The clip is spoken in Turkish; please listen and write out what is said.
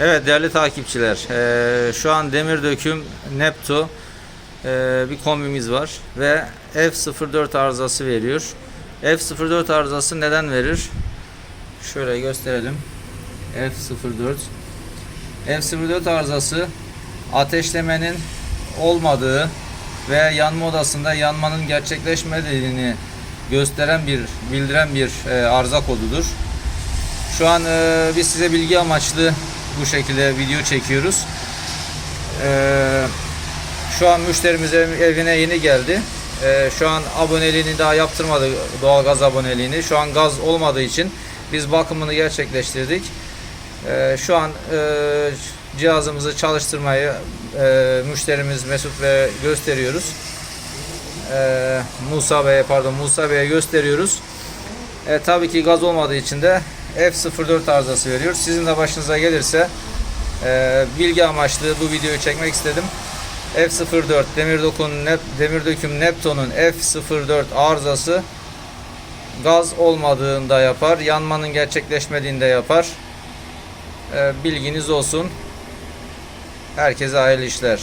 Evet değerli takipçiler, eee, şu an demir döküm Neptu eee, bir kombimiz var ve F04 arızası veriyor. F04 arızası neden verir? Şöyle gösterelim. F04 F04 arızası ateşlemenin olmadığı ve yanma odasında yanmanın gerçekleşmediğini gösteren bir bildiren bir eee, arıza kodudur. Şu an e, biz size bilgi amaçlı bu şekilde video çekiyoruz. E, şu an müşterimiz ev- evine yeni geldi. E, şu an aboneliğini daha yaptırmadı doğalgaz aboneliğini. Şu an gaz olmadığı için biz bakımını gerçekleştirdik. E, şu an e, cihazımızı çalıştırmayı e, müşterimiz Mesut Bey'e gösteriyoruz. E, Musa Bey'e pardon Musa Bey'e gösteriyoruz. E, tabii ki gaz olmadığı için de F04 arızası veriyor. Sizin de başınıza gelirse e, bilgi amaçlı bu videoyu çekmek istedim. F04 demir dokun nep, demir döküm Neptun'un F04 arızası gaz olmadığında yapar, yanmanın gerçekleşmediğinde yapar. E, bilginiz olsun. Herkese hayırlı işler.